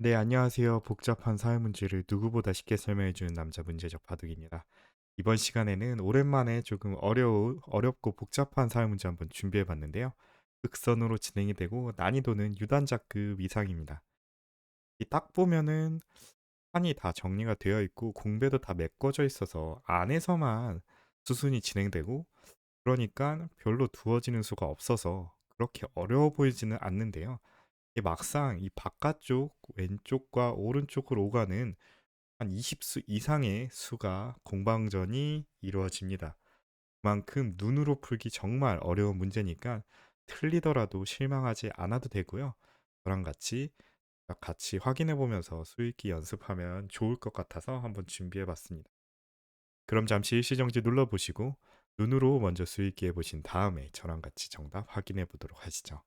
네, 안녕하세요. 복잡한 사회 문제를 누구보다 쉽게 설명해 주는 남자 문제적 바둑입니다. 이번 시간에는 오랜만에 조금 어려우, 어렵고 복잡한 사회 문제 한번 준비해 봤는데요. 극선으로 진행이 되고 난이도는 유단자급 이상입니다. 이 딱 보면은 판이 다 정리가 되어 있고 공배도 다 메꿔져 있어서 안에서만 수순이 진행되고 그러니까 별로 두어지는 수가 없어서 그렇게 어려워 보이지는 않는데요. 이 막상 이 바깥쪽 왼쪽과 오른쪽으로 오가는 한 20수 이상의 수가 공방전이 이루어집니다. 그만큼 눈으로 풀기 정말 어려운 문제니까 틀리더라도 실망하지 않아도 되고요. 저랑 같이 같이 확인해 보면서 수익기 연습하면 좋을 것 같아서 한번 준비해 봤습니다. 그럼 잠시 일시정지 눌러 보시고 눈으로 먼저 수익기 해 보신 다음에 저랑 같이 정답 확인해 보도록 하시죠.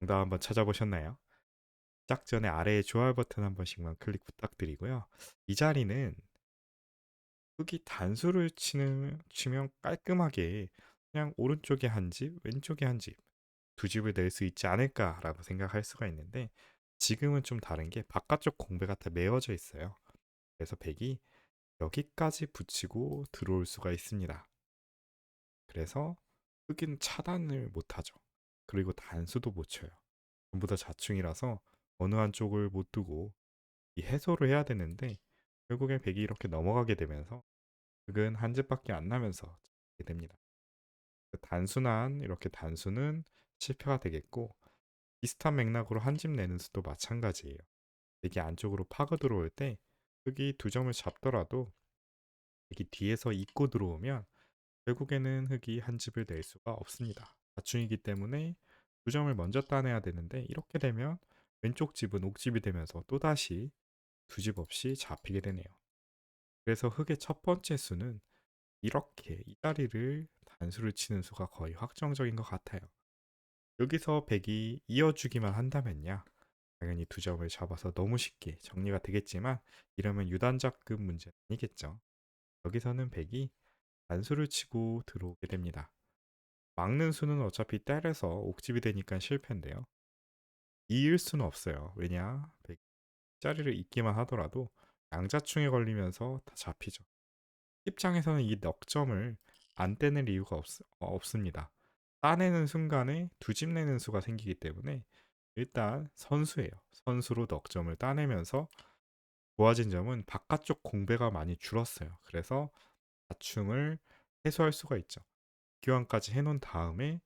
정답 한번 찾아보셨나요? 시작 전에 아래의 좋아요 버튼 한 번씩만 클릭 부탁드리고요. 이 자리는 흙이 단수를 치는, 치면 깔끔하게 그냥 오른쪽에 한 집, 왼쪽에 한 집, 두 집을 낼 수 있지 않을까라고 생각할 수가 있는데 지금은 좀 다른 게 바깥쪽 공배가 다 메워져 있어요. 그래서 백이 여기까지 붙이고 들어올 수가 있습니다. 그래서 흙은 차단을 못하죠. 그리고 단수도 못 쳐요. 전부 다 자충이라서 어느 한쪽을 못 두고 이 해소를 해야 되는데 결국엔 백이 이렇게 넘어가게 되면서 흑은 한 집밖에 안 나면서 잡게 됩니다. 그 단순한 이렇게 단수는 실패가 되겠고 비슷한 맥락으로 한 집 내는 수도 마찬가지예요. 백이 안쪽으로 파고 들어올 때 흑이 두 점을 잡더라도 백이 뒤에서 잇고 들어오면 결국에는 흑이 한 집을 낼 수가 없습니다. 자충이기 때문에 두 점을 먼저 따내야 되는데 이렇게 되면 왼쪽 집은 옥집이 되면서 또다시 두 집 없이 잡히게 되네요. 그래서 흑의 첫 번째 수는 이렇게 이 자리를 단수를 치는 수가 거의 확정적인 것 같아요. 여기서 백이 이어주기만 한다면야 당연히 두 점을 잡아서 너무 쉽게 정리가 되겠지만 이러면 유단자급 문제는 아니겠죠. 여기서는 백이 단수를 치고 들어오게 됩니다. 막는 수는 어차피 때려서 옥집이 되니까 실패인데요. 이을 수는 없어요. 왜냐? 자리를 잇기만 하더라도 양자충에 걸리면서 다 잡히죠. 입장에서는 이 넉점을 안 떼낼 이유가 없, 어, 없습니다. 따내는 순간에 두 집 내는 수가 생기기 때문에 일단 선수예요. 선수로 넉점을 따내면서 좋아진 점은 바깥쪽 공배가 많이 줄었어요. 그래서 자충을 해소할 수가 있죠. 교환까지 해놓은 다음에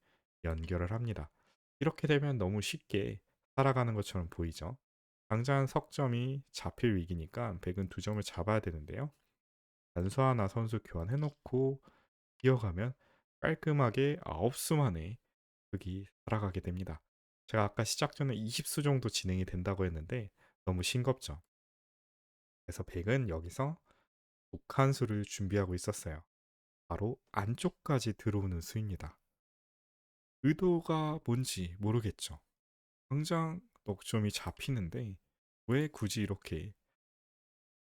연결을 합니다. 이렇게 되면 너무 쉽게 살아가는 것처럼 보이죠. 당장 석점이 잡힐 위기니까 백은 두 점을 잡아야 되는데요. 단수 하나 선수 교환해놓고 이어가면 깔끔하게 9수 만에 여기 살아가게 됩니다. 제가 아까 시작 전에 20수 정도 진행이 된다고 했는데 너무 싱겁죠. 그래서 백은 여기서 독한 수를 준비하고 있었어요. 바로 안쪽까지 들어오는 수입니다. 의도가 뭔지 모르겠죠. 당장 넉점이 잡히는데 왜 굳이 이렇게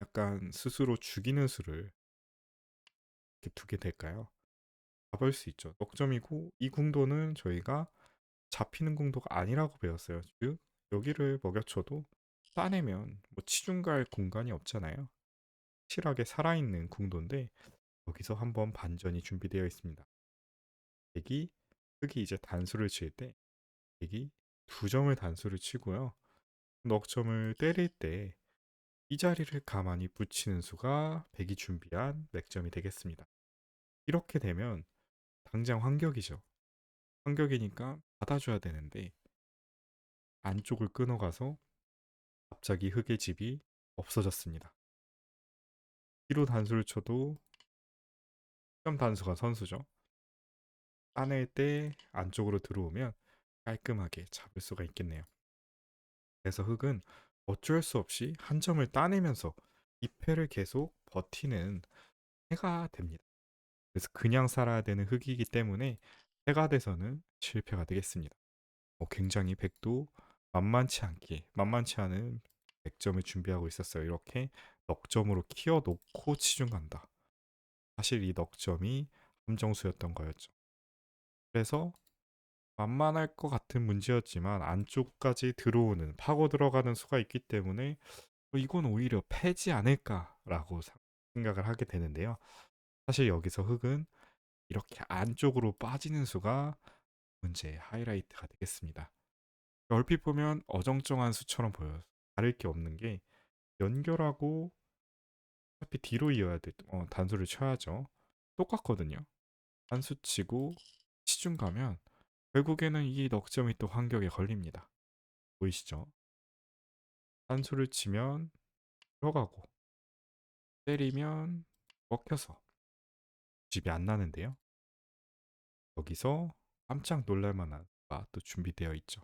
약간 스스로 죽이는 수를 이렇게 두게 될까요? 잡을 수 있죠. 넉점이고 이 궁도는 저희가 잡히는 궁도가 아니라고 배웠어요. 즉 여기를 먹여쳐도 따내면 뭐 치중 갈 공간이 없잖아요. 확실하게 살아있는 궁도인데 여기서 한번 반전이 준비되어 있습니다. 백이 흑이 이제 단수를 칠 때 백이 두 점을 단수를 치고요. 넉점을 때릴 때 이 자리를 가만히 붙이는 수가 백이 준비한 맥점이 되겠습니다. 이렇게 되면 당장 환격이죠. 환격이니까 받아줘야 되는데 안쪽을 끊어가서 갑자기 흙의 집이 없어졌습니다. 뒤로 단수를 쳐도 점 단수가 선수죠. 따낼 때 안쪽으로 들어오면 깔끔하게 잡을 수가 있겠네요. 그래서 흙은 어쩔 수 없이 한 점을 따내면서 이 패를 계속 버티는 해가 됩니다. 그래서 그냥 살아야 되는 흙이기 때문에 해가 돼서는 실패가 되겠습니다. 어, 굉장히 백도 만만치 않게 만만치 않은 100점을 준비하고 있었어요. 이렇게 넉점으로 키워놓고 치중 간다. 사실 이 넉점이 함정수였던 거였죠. 그래서 만만할 것 같은 문제였지만 안쪽까지 들어오는 파고 들어가는 수가 있기 때문에 어, 이건 오히려 패지 않을까라고 사- 생각을 하게 되는데요. 사실 여기서 흙은 이렇게 안쪽으로 빠지는 수가 문제의 하이라이트가 되겠습니다. 얼핏 보면 어정쩡한 수처럼 보여요. 다를 게 없는 게 연결하고 어차피 뒤로 이어야 돼. 어, 단수를 쳐야죠. 똑같거든요. 단수 치고 시중 가면 결국에는 이 넉점이 또 환경에 걸립니다. 보이시죠? 단수를 치면 들어가고 때리면 먹혀서 집이 안 나는데요. 여기서 깜짝 놀랄 만한 수가 또 준비되어 있죠.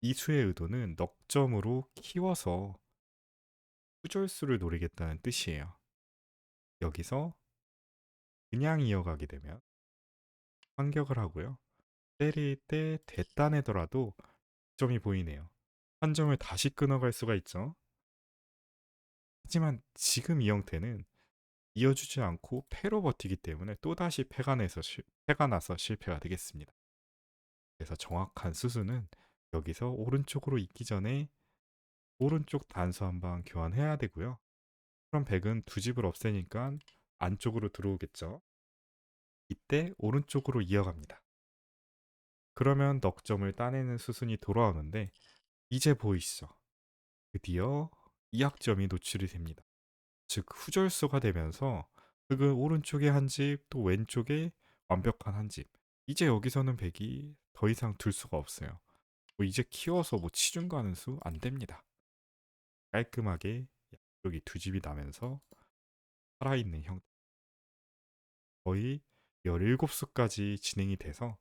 이 수의 의도는 넉점으로 키워서 후절수를 노리겠다는 뜻이에요. 여기서 그냥 이어가게 되면 반격을 하고요. 때릴 때 됐다내더라도 점이 보이네요. 한 점을 다시 끊어갈 수가 있죠. 하지만 지금 이 형태는 이어주지 않고 패로 버티기 때문에 또다시 패가, 내서 실, 패가 나서 실패가 되겠습니다. 그래서 정확한 수수는 여기서 오른쪽으로 있기 전에 오른쪽 단수 한방 교환해야 되고요. 그럼 백은 두 집을 없애니까 안쪽으로 들어오겠죠. 이때 오른쪽으로 이어갑니다. 그러면 넉점을 따내는 수순이 돌아오는데 이제 보이시죠? 드디어 이약점이 노출이 됩니다. 즉 후절수가 되면서 흑은 오른쪽에 한 집, 또 왼쪽에 완벽한 한 집. 이제 여기서는 백이 더 이상 둘 수가 없어요. 뭐 이제 키워서 뭐 치중 가는 수 안 됩니다. 깔끔하게 양쪽이 두 집이 나면서 살아있는 형태. 거의 17수까지 진행이 돼서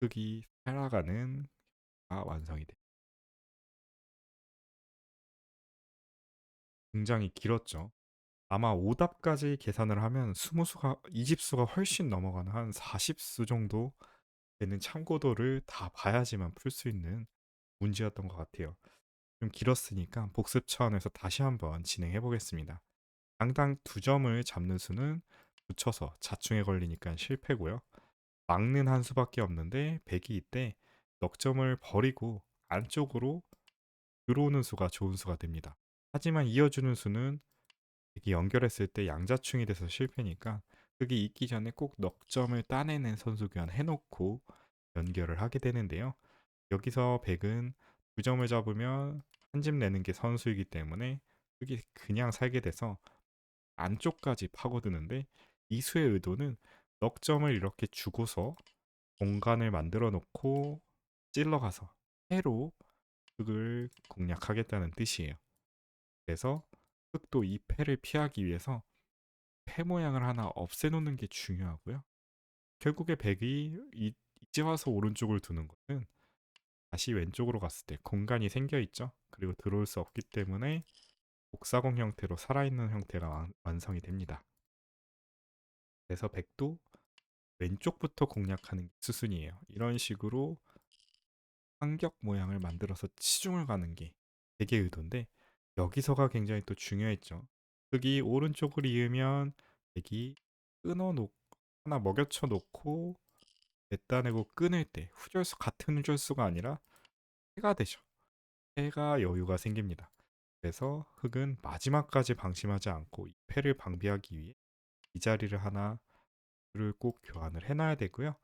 흑이 살아가는 가 완성이 됩니다. 굉장히 길었죠. 아마 오답까지 계산을 하면 20수가 20수가 훨씬 넘어가는 한 40수 정도 되는 참고도를 다 봐야지만 풀 수 있는 문제였던 것 같아요. 좀 길었으니까 복습 차원에서 다시 한번 진행해 보겠습니다. 당당 두 점을 잡는 수는 붙여서 자충에 걸리니까 실패고요. 막는 한 수밖에 없는데 백이 이때 넉점을 버리고 안쪽으로 들어오는 수가 좋은 수가 됩니다. 하지만 이어주는 수는 이게 연결했을 때 양자충이 돼서 실패니까 그게 있기 전에 꼭 넉점을 따내는 선수 교환 해놓고 연결을 하게 되는데요. 여기서 백은 두 점을 잡으면 한 집 내는 게 선수이기 때문에 그게 그냥 살게 돼서 안쪽까지 파고드는데 이 수의 의도는 넉 점을 이렇게 주고서 공간을 만들어 놓고 찔러가서 해로 흙을 공략하겠다는 뜻이에요. 그래서 흙도 이 패를 피하기 위해서 패 모양을 하나 없애놓는 게 중요하고요. 결국에 백이 이, 이제 와서 오른쪽을 두는 것은 다시 왼쪽으로 갔을 때 공간이 생겨 있죠. 그리고 들어올 수 없기 때문에 복사공 형태로 살아있는 형태가 완, 완성이 됩니다. 그래서 백도 왼쪽부터 공략하는 게 수순이에요. 이런 식으로 환격 모양을 만들어서 치중을 가는 게 백의 의도인데 여기서가 굉장히 또 중요했죠. 흙이 오른쪽을 이으면 백이 끊어 놓 하나 먹여쳐 놓고 뱉다내고 끊을 때 후절수 같은 후절수가 아니라 해가 되죠. 해가 여유가 생깁니다. 그래서 흙은 마지막까지 방심하지 않고 이 패를 방비하기 위해 이 자리를 하나 를 꼭 교환을 해놔야 되고요.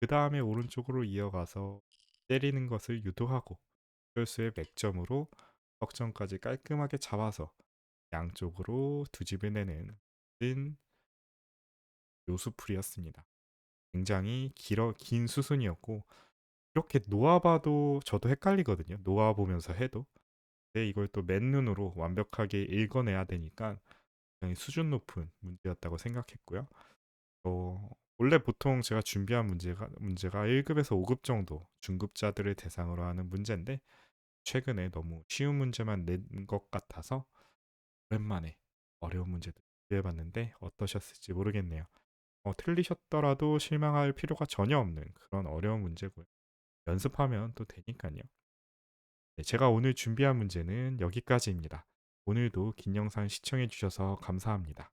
그 다음에 오른쪽으로 이어가서 때리는 것을 유도하고 후절수의 맥점으로 석점까지 깔끔하게 잡아서 양쪽으로 두 집을 내는 진 요수풀이었습니다. 굉장히 길어 긴 수순이었고 이렇게 놓아봐도 저도 헷갈리거든요. 놓아보면서 해도. 근데 이걸 또 맨눈으로 완벽하게 읽어내야 되니까 굉장히 수준 높은 문제였다고 생각했고요. 어, 원래 보통 제가 준비한 문제가 문제가 1급에서 5급 정도 중급자들을 대상으로 하는 문제인데 최근에 너무 쉬운 문제만 낸 것 같아서 오랜만에 어려운 문제도 준비해봤는데 어떠셨을지 모르겠네요. 어, 틀리셨더라도 실망할 필요가 전혀 없는 그런 어려운 문제고요. 연습하면 또 되니까요. 네, 제가 오늘 준비한 문제는 여기까지입니다. 오늘도 긴 영상 시청해 주셔서 감사합니다.